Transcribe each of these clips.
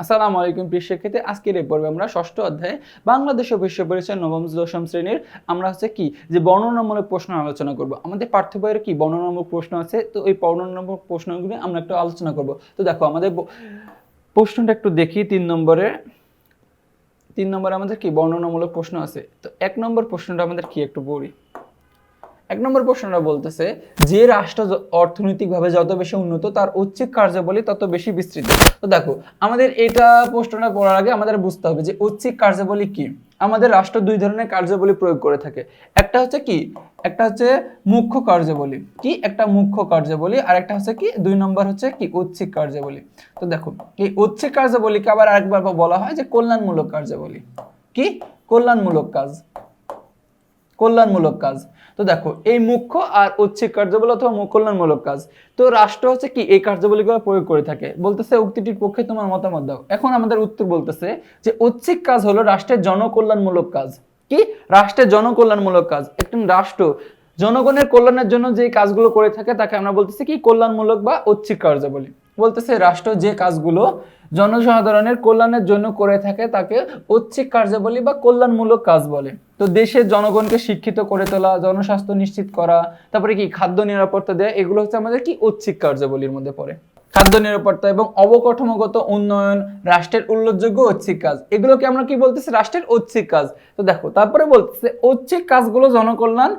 আসসালামু আলাইকুম প্রিয় শিক্ষার্থী, আজকের এই পর্বে আমরা ষষ্ঠ অধ্যায়ে বাংলাদেশ ও বিশ্ব পরিচয় নবম দশম শ্রেণির আমরা হচ্ছে কি যে বর্ণনামূলক প্রশ্ন আলোচনা করব। আমাদের পাঠ্য বইয়ের কি বর্ণনামূলক প্রশ্ন আছে? তো এই বর্ণনামূলক প্রশ্নগুলো আমরা একটু আলোচনা করব। তো দেখো আমাদের প্রশ্নটা একটু দেখি তিন নম্বরে। তিন নম্বরে আমাদের কি বর্ণনামূলক প্রশ্ন আছে? তো এক নম্বর প্রশ্নটা আমাদের কি একটু পড়ি এক নম্বর প্রশ্নটা বলতেছে, যে রাষ্ট্র অর্থনৈতিকভাবে যত বেশি উন্নত, তার ঐচ্ছিক কার্যাবলী তত বেশি বিস্তৃত। তো দেখো, আমাদের এটা প্রশ্নটা পড়ার আগে আমাদের বুঝতে হবে যে ঐচ্ছিক কার্যাবলী কি। আমাদের রাষ্ট্র দুই ধরনের কার্যাবলী প্রয়োগ করে থাকে। একটা হচ্ছে কি? একটা হচ্ছে মুখ্য কার্যাবলী। কি একটা মুখ্য কার্যাবলী? আর একটা হচ্ছে কি? দুই নম্বর হচ্ছে কি? ঐচ্ছিক কার্যাবলী। তো দেখো, এই ঐচ্ছিক কার্যাবলীকে আবার আরেকবার বলা হয় যে কল্যাণমূলক কার্যাবলী। কি? কল্যাণমূলক কাজ। কল্যাণমূলক কাজ। তো দেখো, এই মুখ্য আর ঐচ্ছিক কার্যাবলী অথবা কল্যাণমূলক কাজ। তো রাষ্ট্র হচ্ছে কি, এই কার্যাবলীগুলো প্রয়োগ করে থাকে। বলতেছে উক্তিটির পক্ষে তোমার মতামত দাও। এখন আমাদের উত্তর বলতেছে যে ঐচ্ছিক কাজ হলো রাষ্ট্রের জনকল্যাণমূলক কাজ। কি? রাষ্ট্রের জনকল্যাণমূলক কাজ। একটি রাষ্ট্র জনগণের কল্যাণের জন্য যে কাজগুলো করে থাকে, তাকে আমরা বলতেছি কি, কল্যাণমূলক বা ঐচ্ছিক কার্যাবলী। বলতেছে রাষ্ট্র যে কাজগুলো জনসাধারণের কল্যাণের জন্য করে থাকে, তাকে ঐচ্ছিক কার্যাবলী বা কল্যাণমূলক কাজ বলে। তো দেশের জনগণকে শিক্ষিত করে তোলা, জনস্বাস্থ্য নিশ্চিত করা, তারপরে কি খাদ্য নিরাপত্তা দেওয়া এগুলো হচ্ছে আমাদের কি ঐচ্ছিক কার্যাবলীর মধ্যে পড়ে। খাদ্য নিরাপত্তা এবং অবকাঠামোগত উন্নয়ন, রাষ্ট্রের উল্লেখযোগ্য ঐচ্ছিক কাজ, এগুলোকে আমরা কি বলতেছি? রাষ্ট্রের ঐচ্ছিক কাজ। তো দেখো, তারপরে বলতেছে, ঐচ্ছিক কাজগুলো জনকল্যাণ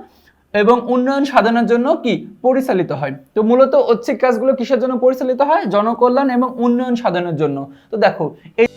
এবং উন্নয়ন সাধনের জন্য কি পরিচালিত হয়? তো মূলত ঐচ্ছিক কাজগুলো কিসের জন্য পরিচালিত হয়? জনকল্যাণ এবং উন্নয়ন সাধনের জন্য। তো দেখো, এই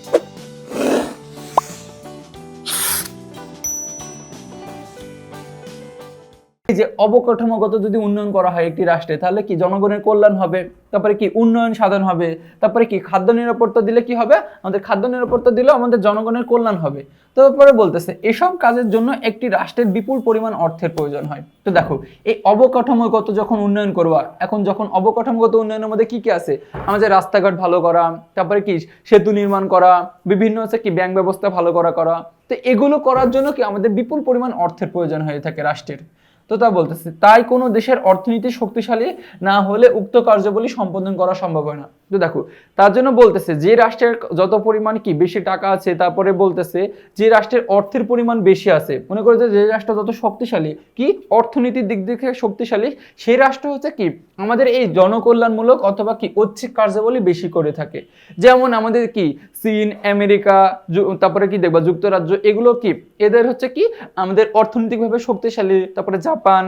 যে অবকাঠামোগত যদি উন্নয়ন করা হয় একটি রাষ্ট্রে, তাহলে কি জনগণের কল্যাণ হবে? তারপরে কি উন্নয়ন সাধন হবে? তারপরে কি খাদ্য নিরাপত্তা দিলে কি হবে? আমাদের খাদ্য নিরাপত্তা দিলেও আমাদের জনগণের কল্যাণ হবে। তারপরে বলতেছে, এসব কাজের জন্য একটি রাষ্ট্রের বিপুল পরিমাণ অর্থের প্রয়োজন হয়। তো দেখো, এই অবকাঠামোগত যখন উন্নয়ন করবা, এখন যখন অবকাঠামোগত উন্নয়নের মধ্যে কি কি আছে? আমাদের রাস্তাঘাট ভালো করা, তারপরে কি সেতু নির্মাণ করা, বিভিন্ন হচ্ছে কি ব্যাংক ব্যবস্থা ভালো করা করা। তো এগুলো করার জন্য কি আমাদের বিপুল পরিমাণ অর্থের প্রয়োজন হয়ে থাকে রাষ্ট্রের? তো তা বলতেছে, তাই কোনো দেশের অর্থনীতি শক্তিশালী না হলে উক্ত কার্যাবলী সম্পাদন করা সম্ভব হয় না। তো দেখো, তার জন্য বলতেছে যে রাষ্ট্রের যত পরিমাণ কি বেশি টাকা আছে, তারপরে বলতেছে যে রাষ্ট্রের অর্থের পরিমাণ বেশি আছে। মনে করতে যে রাষ্ট্র যত শক্তিশালী, কি? অর্থনীতির দিক থেকে শক্তিশালী সেই রাষ্ট্র হচ্ছে কি? আমাদের এই জনকল্যাণমূলক অথবা কি ঐচ্ছিক কার্যাবলী বেশি করে থাকে। যেমন আমাদের কি? চীন, আমেরিকা তারপরে কি দেখবা? যুক্তরাজ্য, এগুলো কি? এদের হচ্ছে কি? আমাদের অর্থনৈতিকভাবে শক্তিশালী, তারপরে জাপান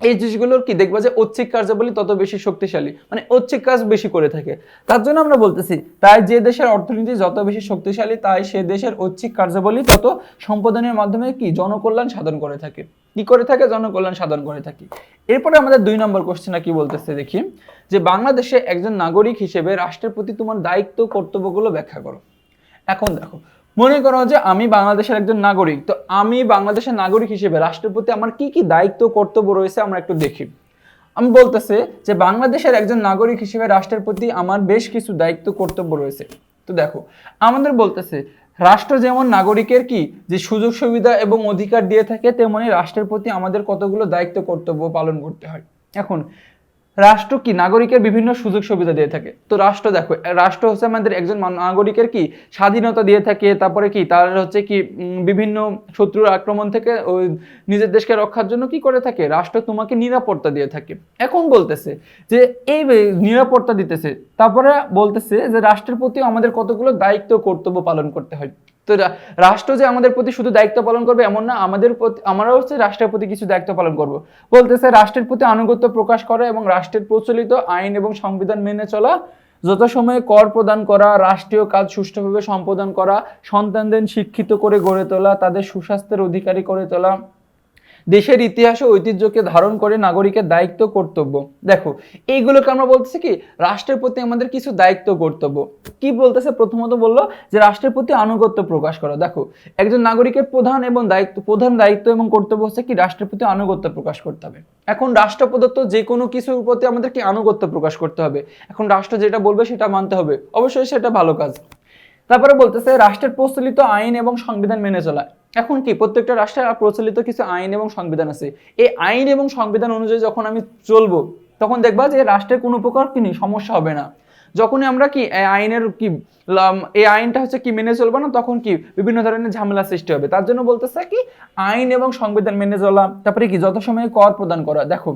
এই জিনিসগুলোর কি দেখবা যে ঐচ্ছিক কার্যাবলী তত বেশি শক্তিশালী? মানে ঐচ্ছিক কাজ বেশি করে থাকে। তার জন্য আমরা বলতেছি, তাই যে দেশের অর্থনীতি যত বেশি শক্তিশালী, তাই সে দেশের ঐচ্ছিক কার্যাবলী তত সম্পাদনের মাধ্যমে কি জনকল্যাণ সাধন করে থাকে। কি করে থাকে? জনকল্যাণ সাধন করে থাকি। এরপরে আমাদের দুই নম্বর কোশ্চেনটা কি বলতেছে দেখি? যে বাংলাদেশে একজন নাগরিক হিসেবে রাষ্ট্রের প্রতি তোমার দায়িত্ব, কর্তব্যগুলো ব্যাখ্যা করো। এখন দেখো মনে করো যে আমি বাংলাদেশের একজন নাগরিক, তো আমি বাংলাদেশের নাগরিক হিসেবে রাষ্ট্রের প্রতি আমার কি কি দায়িত্ব, কর্তব্য রয়েছে আমরা একটু দেখি। আমি বলতেছে যে বাংলাদেশের একজন নাগরিক হিসেবে রাষ্ট্রের প্রতি আমার বেশ কিছু দায়িত্ব, কর্তব্য রয়েছে। তো দেখো, আমাদের বলতেছে, রাষ্ট্র যেমন নাগরিকের কি, যে সুযোগ, সুবিধা এবং অধিকার দিয়ে থাকে, তেমনি রাষ্ট্রের প্রতি আমাদের কতগুলো দায়িত্ব, কর্তব্য পালন করতে হয়। এখন রাষ্ট্র কি? নাগরিকের বিভিন্ন সুযোগ সুবিধা দিয়ে থাকে। তো রাষ্ট্র দেখো, রাষ্ট্র হচ্ছে আমাদের একজন নাগরিকের কি? স্বাধীনতা দিয়ে থাকে, তারপরে কি? তার হচ্ছে কি বিভিন্ন শত্রুর আক্রমণ থেকে ওই নিজের দেশকে রক্ষার জন্য কি করে থাকে? রাষ্ট্র তোমাকে নিরাপত্তা দিয়ে থাকে। এখন বলতেছে যে, এই নিরাপত্তা দিতেছে, তারপরে বলতেছে যে, রাষ্ট্রের প্রতি আমাদের কতগুলো দায়িত্ব কর্তব্য পালন করতে হয়। তো রাষ্ট্র যে আমাদের প্রতি শুধু দায়িত্ব পালন করবে এমন না, আমাদের প্রতি আমরাও হচ্ছে রাষ্ট্রের প্রতি কিছু দায়িত্ব পালন করব। বলতেছে রাষ্ট্রের প্রতি আনুগত্য প্রকাশ করা এবং রাষ্ট্রের প্রচলিত আইন এবং সংবিধান মেনে চলা যত সময়ে কর প্রদান করা, রাষ্ট্রীয় কাজ সুষ্ঠুভাবে সম্পাদন করা, সন্তানদের শিক্ষিত করে গড়ে তোলা, তাদের সুস্বাস্থ্যের অধিকারী করে তোলা দেশের ইতিহাস ও ঐতিহ্যকে ধারণ করে নাগরিকের দায়িত্ব কর্তব্য। দেখো, এইগুলোকে আমরা বলতেছি কি, রাষ্ট্রের প্রতি আমাদের কিছু দায়িত্ব কর্তব্য। কি বলতেছে? প্রথমত বলল যে, রাষ্ট্রের প্রতি আনুগত্য প্রকাশ করা। দেখো, একজন নাগরিকের প্রধান এবং দায়িত্ব, প্রধান দায়িত্ব এবং কর্তব্য হচ্ছে কি, রাষ্ট্রের প্রতি আনুগত্য প্রকাশ করতে হবে। এখন রাষ্ট্র প্রদত্ত যে কোনো কিছুর প্রতি আমাদের কি আনুগত্য প্রকাশ করতে হবে। এখন রাষ্ট্র যেটা বলবে সেটা মানতে হবে। অবশ্যই সেটা ভালো কাজ। তারপরে বলতেছে, রাষ্ট্রের প্রচলিত আইন এবং সংবিধান মেনে চলা। এখন কি, প্রত্যেকটা রাষ্ট্রের প্রচলিত কিছু আইন এবং সংবিধান আছে। এই আইন এবং সংবিধান অনুযায়ী যখন আমি চলবো, তখন দেখবা যে রাষ্ট্রের কোনো প্রকার কি সমস্যা হবে না। যখনই আমরা কি আইনের কি এই আইনটা হচ্ছে কি মেনে চলবো না, তখন কি বিভিন্ন ধরনের ঝামেলা সৃষ্টি হবে। তার জন্য বলতেছে কি, আইন এবং সংবিধান মেনে চলা। তারপরে কি, যত সময় কর প্রদান করা, দেখো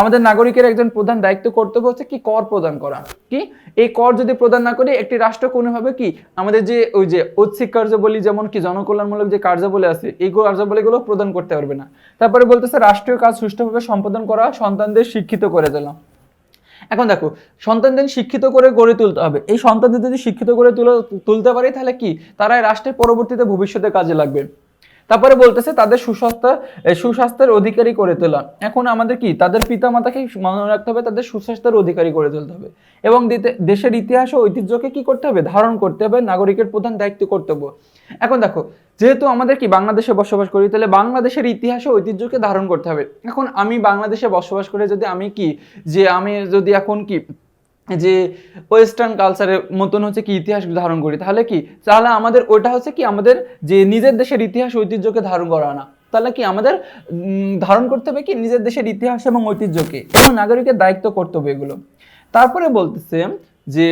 আমাদের নাগরিকের একজন প্রধান দায়িত্ব কর্তব্য হচ্ছে কি কর প্রদান করা। কি? এই কর যদি প্রদান না করে, একটি রাষ্ট্র কোনোভাবে কি? আমাদের যে ওই যে ঐচ্ছিক কার্যাবলী যেমন কি জনকল্যাণমূলক যে কার্যাবলী আছে, এই কার্যাবলীগুলো প্রদান করতে পারবে না। তারপরে বলতেছে রাষ্ট্রীয় কাজ সুষ্ঠুভাবে সম্পাদন করা সন্তানদের শিক্ষিত করে দিলাম এখন দেখো, সন্তানদের শিক্ষিত করে গড়ে তুলতে হবে। এই সন্তানদের যদি শিক্ষিত করে তুলে, তুলতে পারি তাহলে কি? তারা রাষ্ট্রের পরবর্তীতে ভবিষ্যতে কাজে লাগবে। তারপরে বলতেছে তাদের সুস্বাস্থ্য সুস্বাস্থ্যের অধিকারী করে তোলা। এখন আমাদের কি? তাদের পিতা মাতাকে মনে রাখতে হবে, তাদের সুস্বাস্থ্যের অধিকারী করে তুলতে হবে। এবং দেশের ইতিহাস ও ঐতিহ্যকে কি করতে হবে? ধারণ করতে হবে, নাগরিকের প্রধান দায়িত্ব কর্তব্য। এখন দেখো, যেহেতু আমাদের কি? বাংলাদেশে বসবাস করি, তাহলে বাংলাদেশের ইতিহাস ও ঐতিহ্যকে ধারণ করতে হবে। এখন আমি বাংলাদেশে বসবাস করে যদি আমি কি? যে আমি যদি এখন কি? যে ওয়েস্টার্ন কালচারের মতন হচ্ছে কি ইতিহাস ধারণ করি, তাহলে কি? তাহলে আমাদের ওটা হচ্ছে কি আমাদের যে নিজের দেশের ইতিহাস ঐতিহ্যকে ধারণ করা না। তাহলে কি আমাদের ধারণ করতে হবে কি নিজের দেশের ইতিহাস এবং ঐতিহ্যকে এবং নাগরিকের দায়িত্ব কর্তব্য এগুলো। তারপরে বলতেছে যে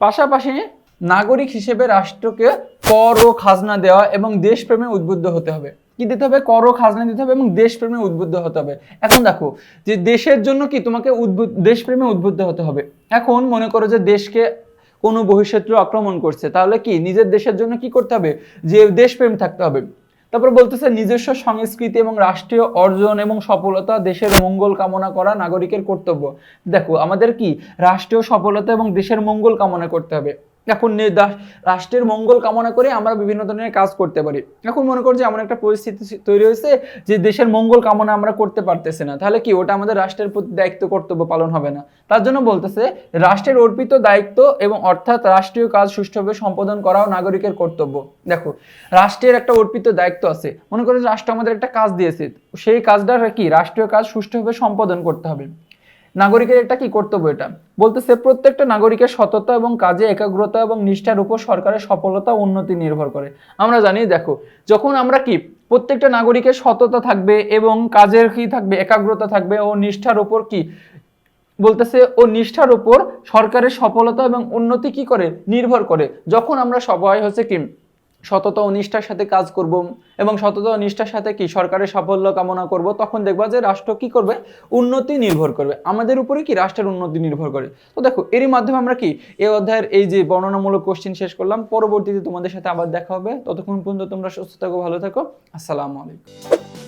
পাশাপাশি নাগরিক হিসেবে রাষ্ট্রকে কর ও খাজনা দেওয়া এবং দেশপ্রেমে উদ্বুদ্ধ হতে হবে। কি দিতে হবে? কর, খাজনা দিতে হবে এবং দেশপ্রেমে উদ্বুদ্ধ হতে হবে। এখন দেখো, যে দেশের জন্য কি তোমাকে উদ্বুদ্ধ, দেশপ্রেমে উদ্বুদ্ধ হতে হবে। এখন মনে করো যে দেশকে কোনো বহিঃশত্রু আক্রমণ করছে, তাহলে কি নিজের দেশের জন্য কি করতে হবে? যে দেশপ্রেম থাকতে হবে। তারপর বলতেছে, নিজস্ব সংস্কৃতি এবং রাষ্ট্রীয় অর্জন এবং সফলতা দেশের মঙ্গল কামনা করা নাগরিকের কর্তব্য। দেখো, আমাদের কি? রাষ্ট্রীয় সফলতা এবং দেশের মঙ্গল কামনা করতে হবে। এখন রাষ্ট্রের মঙ্গল কামনা করে আমরা বিভিন্ন ধরনের কাজ করতে পারি। এখন মনে করো যে এমন একটা পরিস্থিতি তৈরি হয়েছে যে দেশের মঙ্গল কামনা আমরা করতে পারতেছি না। তাহলে কি ওটা আমাদের রাষ্ট্রের প্রতি দায়িত্ব, কর্তব্য পালন হবে না? তার জন্য বলতেছে, রাষ্ট্রের অর্পিত দায়িত্ব এবং অর্থাৎ রাষ্ট্রীয় কাজ সুষ্ঠুভাবে সম্পাদন করাও নাগরিকের কর্তব্য। দেখো, রাষ্ট্রের একটা অর্পিত দায়িত্ব আছে। মনে করো রাষ্ট্র আমাদের একটা কাজ দিয়েছে। সেই কাজটা কি? রাষ্ট্রীয় কাজ সুষ্ঠুভাবে সম্পাদন করতে হবে। নাগরিকের একটা কি কর্তব্য এটা? বলতেছে প্রত্যেকটা নাগরিকের সততা এবং কাজে একাগ্রতা এবং নিষ্ঠার উপর সরকারের সফলতা উন্নতি নির্ভর করে। আমরা জানি, দেখো, যখন আমরা কি, প্রত্যেকটা নাগরিকের সততা থাকবে এবং কাজের কি থাকবে, একাগ্রতা থাকবে ও নিষ্ঠার উপর কি? বলতেছে ও নিষ্ঠার উপর সরকারের সফলতা এবং উন্নতি কি করে? নির্ভর করে। যখন আমরা সবাই হচ্ছে কি সততা ও নিষ্ঠার সাথে কাজ করব। এবং সততা ও নিষ্ঠার সাথে কি সরকারের সাফল্য কামনা করব? তখন দেখবা যে রাষ্ট্র কি করবে? উন্নতি নির্ভর করবে। আমাদের উপরে কি রাষ্ট্রের উন্নতি নির্ভর করে? তো দেখো, এরই মাধ্যমে আমরা কি এই অধ্যায়ের এই যে বর্ণনামূলক কোশ্চেন শেষ করলাম। পরবর্তীতে তোমাদের সাথে আবার দেখা হবে। ততক্ষণ পর্যন্ত তোমরা সুস্থ থাকো, ভালো থাকো। আসসালামু আলাইকুম।